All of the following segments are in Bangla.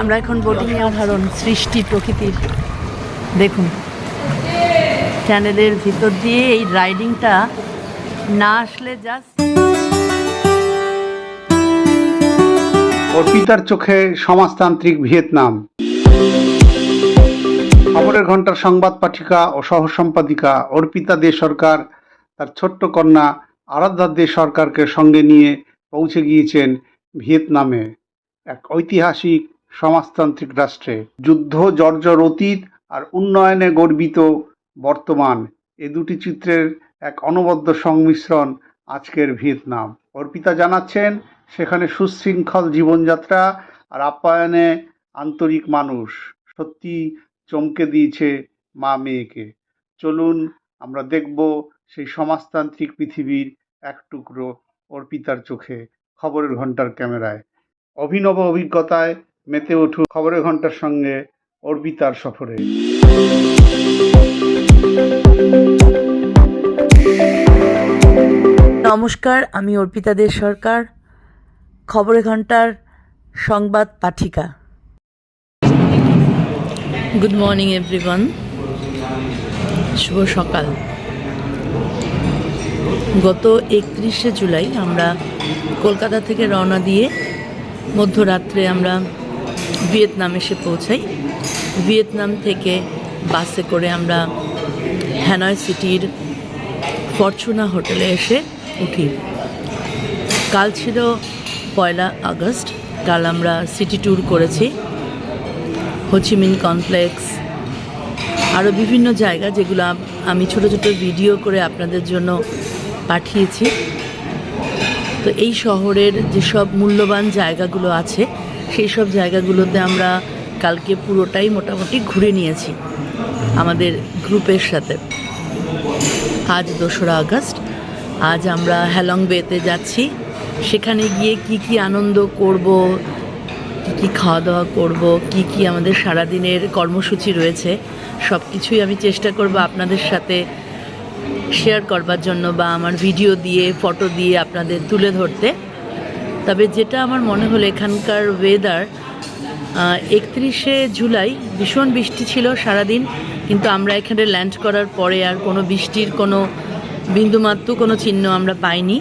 আমরা এখন বোটিংয়ে অসাধারণ সৃষ্টি প্রকৃতির। দেখুন চ্যানেলের ভিতর দিয়ে এই রাইডিংটা না আসলে জাস্ট অর্পিতার চোখে সমাজতান্ত্রিক ভিয়েতনাম। খবরের ঘণ্টার সংবাদ পাঠিকা ও সহ সম্পাদিকা অর্পিতা দে সরকার, তার ছোট্ট কন্যা আরাধ্যা দে সরকারকে সঙ্গে নিয়ে পৌঁছে গিয়েছেন ভিয়েতনামে। এক ঐতিহাসিক সমাজতান্ত্রিক রাষ্ট্রে। যুদ্ধ, জর্জর অতীত আর উন্নয়নে গর্বিত বর্তমান। এ দুটি চিত্রের এক অনবদ্য সংমিশ্রণ আজকের ভিয়েতনাম। অর্পিতা জানাচ্ছেন, সেখানে সুশৃঙ্খল জীবনযাত্রা আর আপ্যায়নে আন্তরিক মানুষ। সত্যি চমকে দিয়েছে মা মেয়েকে। চলুন আমরা দেখব সেই সমাজতান্ত্রিক পৃথিবীর এক টুকরো অর্পিতার চোখে। খবরের ঘণ্টার ক্যামেরায়। অভিনব অভিজ্ঞতায় মেতে উঠুন খবরের ঘণ্টার সঙ্গে অর্পিতার সফরে। নমস্কার আমি অর্পিতা দে সরকার খবরে ঘণ্টার সংবাদ পাঠিকা। গুড মর্নিং এভরিওয়ান শুভ সকাল। গত একত্রিশে জুলাই আমরা কলকাতা থেকে রওনা দিয়ে মধ্যরাত্রে আমরা ভিয়েতনাম এসে পৌঁছাই। ভিয়েতনাম থেকে বাসে করে আমরা হ্যানয় সিটির ফরচুনা হোটেলে এসে উঠি। কাল ছিল পয়লা আগস্ট, কাল আমরা সিটি ট্যুর করেছি। Ho Chi Minh complex. আরও বিভিন্ন জায়গা যেগুলো আমি ছোট ছোট ভিডিও করে আপনাদের জন্য পাঠিয়েছি। তো এই শহরের যেসব মূল্যবান জায়গাগুলো আছে সেই সব জায়গাগুলোতে আমরা কালকে পুরোটাই মোটামুটি ঘুরে নিয়েছি আমাদের গ্রুপের সাথে। আজ দোসরা আগস্ট, আজ আমরা হ্যালং বেতে যাচ্ছি। সেখানে গিয়ে কি কি আনন্দ করব, কি কি খাওয়া দাওয়া করব, কি কি আমাদের সারাদিনের কর্মসূচি রয়েছে সব কিছুই আমি চেষ্টা করব আপনাদের সাথে শেয়ার করবার জন্য বা আমার ভিডিও দিয়ে ফটো দিয়ে আপনাদের তুলে ধরতে। তবে যেটা আমার মনে হলো এখানকার ওয়েদার একত্রিশে জুলাই ভীষণ বৃষ্টি ছিল সারাদিন, কিন্তু আমরা এখানে ল্যান্ড করার পরে আর কোনো বৃষ্টির কোনো বিন্দুমাত্র কোনো চিহ্ন আমরা পাইনি।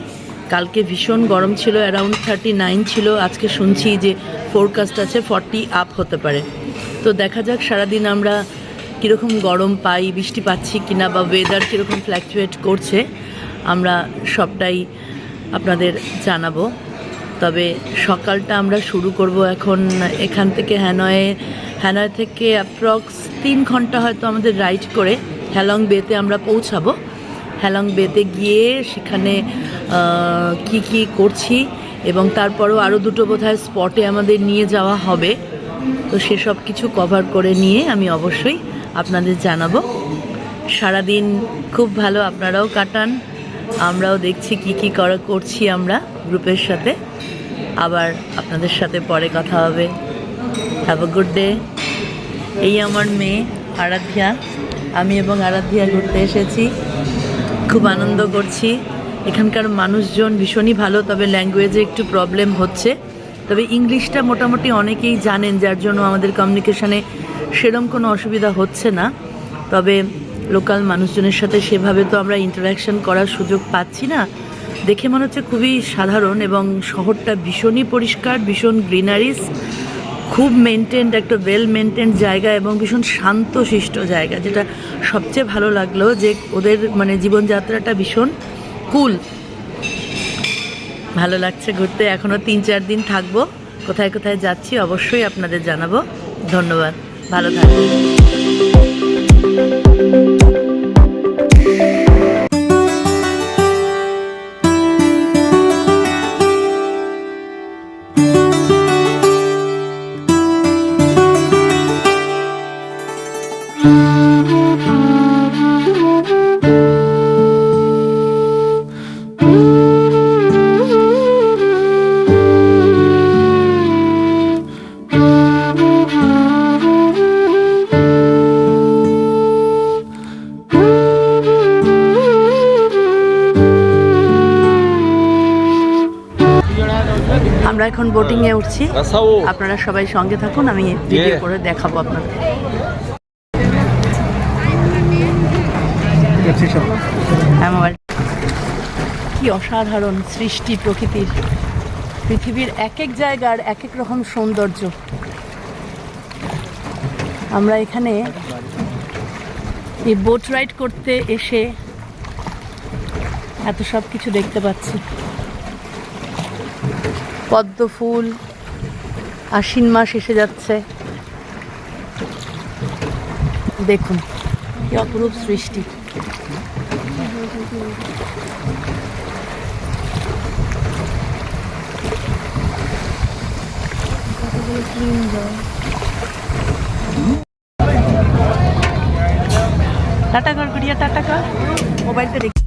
কালকে ভীষণ গরম ছিল অ্যারাউন্ড থার্টি নাইন ছিল। আজকে শুনছি যে ফোরকাস্ট আছে ফর্টি আপ হতে পারে। তো দেখা যাক সারাদিন আমরা কীরকম গরম পাই, বৃষ্টি পাচ্ছি কিনা বা ওয়েদার কীরকম ফ্ল্যাকচুয়েট করছে, আমরা সবটাই আপনাদের জানাব। তবে সকালটা আমরা শুরু করব এখন এখান থেকে হ্যানয়ে, হ্যানয় থেকে অ্যাপ্রক্স তিন ঘণ্টা হয়তো আমাদের রাইড করে হ্যালং বেতে আমরা পৌঁছাবো। হ্যালং বেতে গিয়ে সেখানে কি কি করছি এবং তারপরেও আরও দুটো বোধহয় স্পটে আমাদের নিয়ে যাওয়া হবে। তো সেসব কিছু কভার করে নিয়ে আমি অবশ্যই আপনাদের জানাব। সারাদিন খুব ভালো, আপনারাও কাটান। আমরাও দেখছি কি কি করা, করছি আমরা গ্রুপের সাথে। আবার আপনাদের সাথে পরে কথা হবে। হ্যাভ আ গুড ডে এই আমার মেয়ে, আরাধ্যা। আমি এবং আরাধ্যা ঘুরতে এসেছি। খুব আনন্দ করছি। এখানকার মানুষজন ভীষণই ভালো, তবে ল্যাঙ্গুয়েজে একটু প্রবলেম হচ্ছে। তবে ইংলিশটা মোটামুটি অনেকেই জানেন, যার জন্য আমাদের কমিউনিকেশনে সেরম কোনো অসুবিধা হচ্ছে না। তবে লোকাল মানুষজনের সাথে সেভাবে তো আমরা ইন্টারাকশন করার সুযোগ পাচ্ছি না। দেখে মনে হচ্ছে খুবই সাধারণ এবং শহরটা ভীষণই পরিষ্কার, ভীষণ গ্রিনারিস খুব মেনটেন্ড একটা ওয়েল মেনটেন্ড জায়গা এবং ভীষণ শান্তশিষ্ট জায়গা, যেটা সবচেয়ে ভালো লাগল যে ওদের মানে জীবনযাত্রাটা ভীষণ কুল ভালো লাগছে ঘুরতে। এখনও তিন, চার দিন থাকব। কোথায় কোথায় যাচ্ছি অবশ্যই আপনাদের জানাব। ধন্যবাদ। ভালো থাকবেন। এখন বোটিংয়ে উঠছি। আপনারা সবাই সঙ্গে থাকুন আমি ভিডিও করে দেখাবো আপনাদের। হ্যাঁ, কি অসাধারণ সৃষ্টি প্রকৃতির। পৃথিবীর এক এক জায়গার এক এক রকম সৌন্দর্য। আমরা এখানে এই বোট রাইড করতে এসে এত সব কিছু দেখতে পাচ্ছি। পদ্ম ফুল, আশ্বিন মাস এসে যাচ্ছে। দেখুন, কি অপরূপ সৃষ্টি। টাটা কর, গুড়িয়া, টাটা কর। মোবাইলটা দেখ।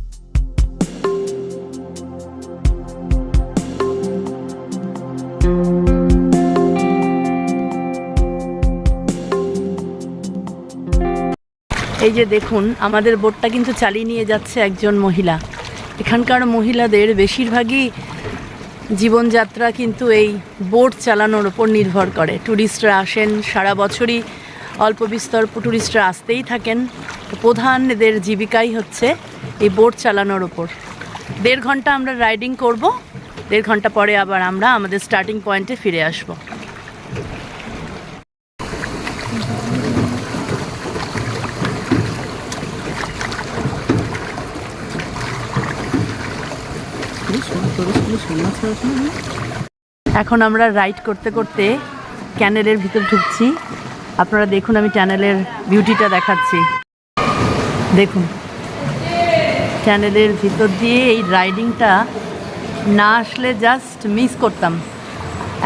এই যে দেখুন, আমাদের বোটটা কিন্তু চালিয়ে নিয়ে যাচ্ছে একজন মহিলা। এখানকার মহিলাদের বেশিরভাগই জীবনযাত্রা কিন্তু এই বোট চালানোর ওপর নির্ভর করে। ট্যুরিস্টরা আসেন, সারা বছরই অল্প বিস্তর ট্যুরিস্টরা আসতেই থাকেন। প্রধান এদের জীবিকাই হচ্ছে এই বোট চালানোর ওপর। দেড় ঘণ্টা আমরা রাইডিং করব, দেড় ঘণ্টা পরে আবার আমরা আমাদের স্টার্টিং পয়েন্টে ফিরে আসব। এখন আমরা রাইড করতে করতে ক্যানেলের ভিতর ঢুকছি। আপনারা দেখুন, আমি ট্যানেলের বিউটিটা দেখাচ্ছি। দেখুন ট্যানেলের ভিতর দিয়ে এই রাইডিংটা না আসলে জাস্ট মিস করতাম।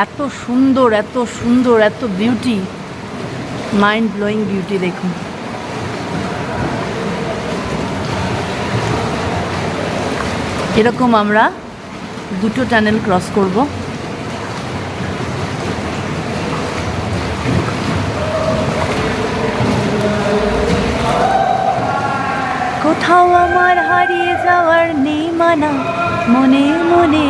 এত সুন্দর এত সুন্দর, এত বিউটি মাইন্ড ব্লোয়িং বিউটি, দেখুন। এরকম আমরা দুটো টানেল ক্রস করব। কোথাও আমার হারিয়ে যাওয়ার নেই মানা মনে মনে